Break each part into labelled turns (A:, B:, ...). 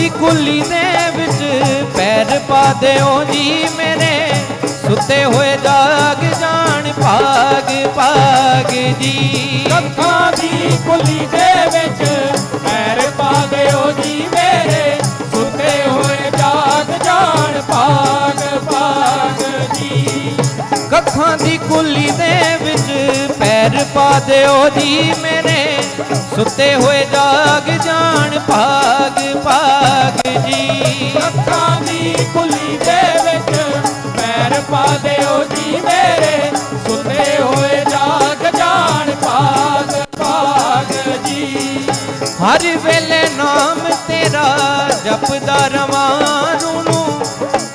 A: ਦੀ ਕੁੱਲੀ ਦੇ ਵਿੱਚ ਪੈਰ ਪਾ ਦਿਓ ਜੀ ਮੇਰੇ। ਸੁੱਤੇ ਹੋਏ ਜਾਗ ਜਾਣ ਭਾਗ ਭਾਗ ਜੀ।
B: ਅੱਖਾਂ ਦੀ ਕੁੱਲੀ ਦੇ ਵਿੱਚ ਪੈਰ ਪਾ ਦਿਓ ਜੀ ਮੇਰੇ। ਸੁੱਤੇ ਹੋਏ ਜਾਗ ਜਾਣ ਭਾਗ ਭਾਗ ਜੀ।
A: ਕੱਖਾਂ ਦੀ ਕੁੱਲੀ ਦੇ ਵਿੱਚ ਪੈਰ ਪਾ ਦਿਓ ਜੀ ਮੇਰੇ। ਸੁੱਤੇ ਹੋਏ ਜਾਗ ਹਰ ਵੇਲੇ ਨਾਮ ਤੇਰਾ ਜਪਦਾ ਰਵਾਂ ਨੂੰ।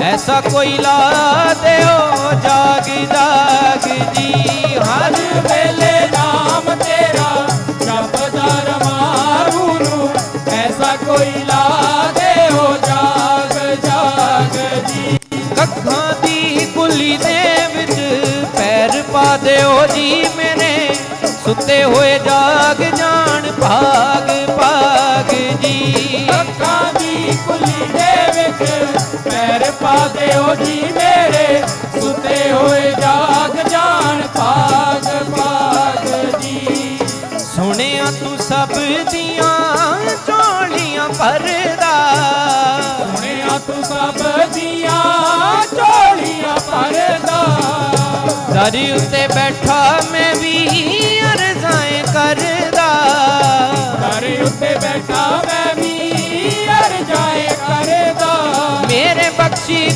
A: ਐਸਾ ਕੋਈ ਲਾ ਦਿਓ ਜਾਗ ਜਾਗ ਜੀ। ਹਰ
B: ਹਰ ਵੇਲੇ ਨਾਮ ਤੇਰਾ ਜਪਦਾ ਰਮਾਰੂ ਨੂੰ। ਐਸਾ ਕੋਈ ਲਾ ਦਿਓ ਜਾਗ ਜਾਗ ਜੀ।
A: ਕੱਖਾਂ ਦੀ ਕੁੱਲੀ ਦੇ ਵਿੱਚ ਪੈਰ ਪਾ ਦਿਓ ਜੀ ਮੇਰੇ ਸੁੱਤੇ ਹੋਏ ਜਾਗ ਜਾਣ ਭਾਗ ਭਾਗ ਜੀ।
B: ਅੱਖਾਂ ਦੀ ਕੁੱਲੀ ਦੇ ਵਿੱਚ ਪੈਰ ਪਾ ਦਿਓ ਜੀ ਮੇਰੇ। ਸੁੱਤੇ ਹੋਏ ਜਾਗ ਜਾਣ ਭਾਗ ਭਾਗ ਜੀ।
A: ਸੁਣਿਆ ਤੂੰ ਸਭ ਦੀਆਂ ਝੋਲੀਆਂ ਭਰਦਾ।
B: ਸੁਣਿਆ ਤੂੰ ਸਭ ਦੀਆਂ ਝੋਲੀਆਂ ਭਰਦਾ।
A: ਦਰ ਉੱਤੇ ਬੈਠਾ ਮੈਂ ਵੀ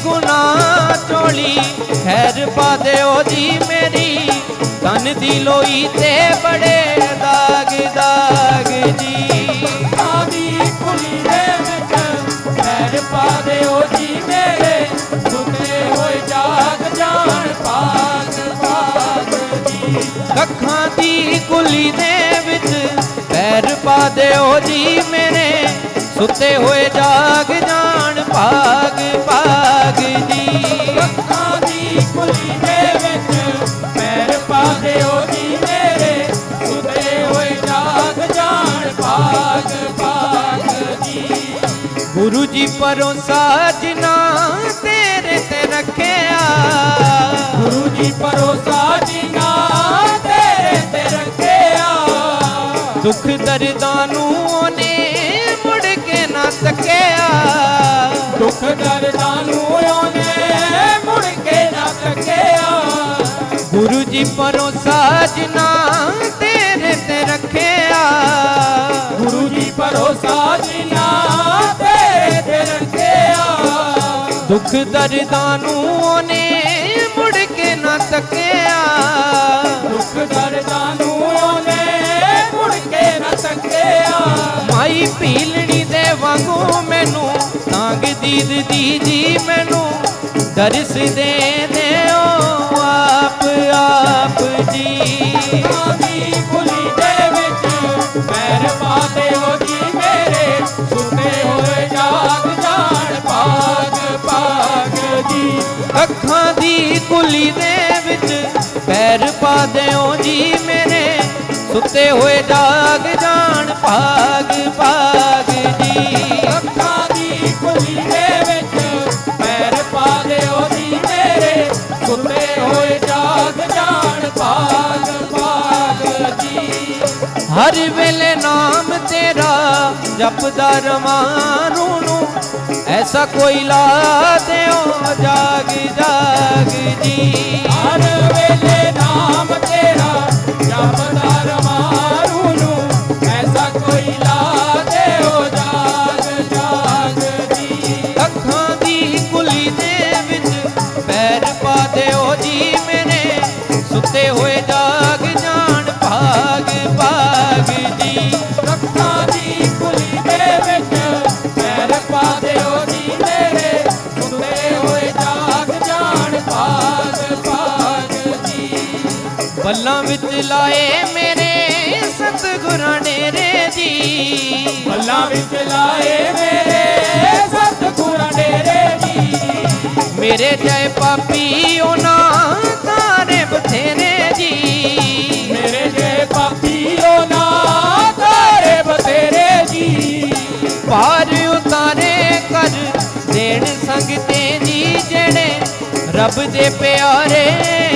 A: ਗੁਨਾਹ ਝੋਲੀ ਖੈਰ ਪਾ ਦਿਓ ਜੀ ਮੇਰੀ ਤਨ ਦੀ ਲੋਈ ਤੇ ਬੜੇ ਦਾਗ ਦਾਗ ਜੀ।
B: ਆਦੀ ਕੁਲੀ ਦੇ ਵਿੱਚ ਪੈਰ ਪਾ ਦਿਓ ਜੀ ਮੇਰੇ ਸੁੱਤੇ ਹੋਏ ਜਾਗ ਜਾਣ ਭਾਗ ਭਾਗ ਜੀ।
A: ਅੱਖਾਂ ਦੀ ਕੁੱਲੀ ਦੇ ਵਿੱਚ ਪੈਰ ਪਾ ਦਿਓ ਜੀ ਮੇਰੇ ਸੁੱਤੇ ਹੋਏ ਜਾਗ ਜਾਣ ਗੁਰੂ ਜੀ ਪਰੋਸਾ ਜਿਨਾ ਤੇਰੇ ਤੇ ਰੱਖਿਆ।
B: ਗੁਰੂ ਜੀ ਪਰੋਸਾ ਜਿਨਾ ਤੇਰੇ ਤੇ ਰੱਖਿਆ।
A: ਦੁੱਖ ਦਰਦਾਂ ਨੂੰ ਉਹਨੇ ਮੁੜ ਕੇ ਨਾ ਤੱਕਿਆ
B: ਦੁੱਖ ਦਰਦਾਂ ਨੂੰ ਉਹਨੇ ਮੁੜ ਕੇ ਨਾ ਤੱਕਿਆ
A: ਗੁਰੂ ਜੀ ਪਰੋਸਾ ਜਿਨਾ ਤੇਰੇ ਤੇ ਰੱਖਿਆ।
B: ਗੁਰੂ ਜੀ ਭਰੋਸਾ ਜਿਨਾ
A: ਦੁੱਖ ਦਰਦਾਂ ਨੂੰ ਉਹਨੇ ਮੁੜ ਕੇ ਨਾ ਤੱਕਿਆ
B: ਦੁੱਖ ਦਰਦਾਂ ਨੂੰ ਉਹਨੇ ਮੁੜ ਕੇ ਨਾ ਤੱਕਿਆ
A: ਮਾਈ ਭੀਲਣੀ ਦੇ ਵਾਂਗੂ ਮੈਨੂੰ ਤਾਂਗ ਦੀਦ ਦੀ ਜੀ ਮੈਨੂੰ ਦਰਸ ਦੇ
B: ਦੀ
A: ਦੇ ਵਿੱਚ ਪੈਰ ਪਾ ਦਿਓ ਜੀ ਮੇਰੇ ਸੁੱਤੇ ਹੋਏ ਜਾਗ ਜਾਣ। ਹਰ ਵੇਲੇ ਨਾਮ ਤੇਰਾ ਜਪਦਾ ਰਵਾਂ ਨੂੰ। ਐਸਾ ਕੋਈ ਲਾ ਦਿਓ ਜਾਗ ਜਾਗ ਜੀ।
B: ਹਰ ਵੇਲੇ
A: ਬੱਲਾਂ ਵਿੱਚ ਲਾਏ ਮੇਰੇ ਸਤਿਗੁਰਾਂ ਨੇ ਰੇ ਜੀ।
B: ਬੱਲਾਂ ਵਿੱਚ ਲਾਏ ਮੇਰੇ ਸਤਿਗੁਰਾਂ ਨੇ ਰੇ ਜੀ।
A: ਮੇਰੇ ਜੈ ਪਾਪੀ, ਉਹਨਾਂ ਤਾਰੇ ਬਥੇਰੇ ਜੀ।
B: ਮੇਰੇ ਜੈ ਪਾਪੀ, ਉਹਨਾਂ ਤਾਰੇ ਬਥੇਰੇ ਜੀ।
A: ਪਾਰ ਉਤਾਰੇ ਕਰ ਦੇਣ ਸੰਗ ਜੀ,
B: ਜਿਹੜੇ ਰੱਬ ਦੇ
A: ਪਿਆਰੇ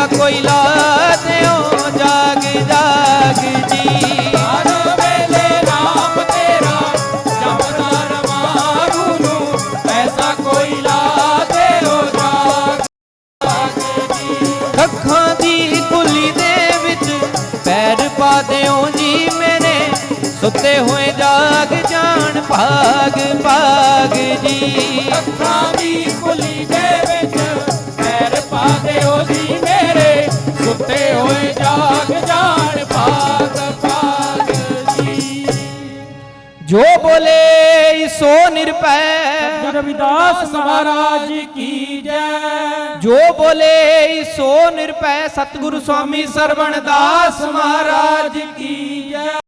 A: ਐਸਾ ਕੋਈ ਲਾ ਦਿਓ ਜਾਗ ਜਾਗ ਜੀ।
B: ਹਰ ਵੇਲੇ ਨਾਮ ਤੇਰਾ ਜਪਦਾ ਰਵਾਰੂ ਨੂੰ ਐਸਾ ਕੋਈ ਲਾ ਦੇਓ ਜਾਗ ਜਾਗ ਜੀ।
A: ਅੱਖਾਂ ਦੀ ਕੁਲੀ ਦੇ ਵਿੱਚ ਪੈਰ ਪਾ ਦਿਓ ਜੀ ਮੇਰੇ, ਸੁੱਤੇ ਹੋਏ ਜਾਗ ਜਾਣ ਭਾਗ ਭਾਗ ਜੀ।
B: ਅੱਖਾਂ
A: ਬੋਲੇ ਸੋ ਨਿਰਭੈ।
B: ਰਵਿਦਾਸ ਮਹਾਰਾਜ ਕੀ ਜੈ।
A: ਜੋ ਬੋਲੇ ਸੋ ਨਿਰਭੈ। ਸਤਿਗੁਰੂ ਸਵਾਮੀ ਸਰਵਣ ਦਾਸ ਮਹਾਰਾਜ
B: ਕੀ ਜੈ।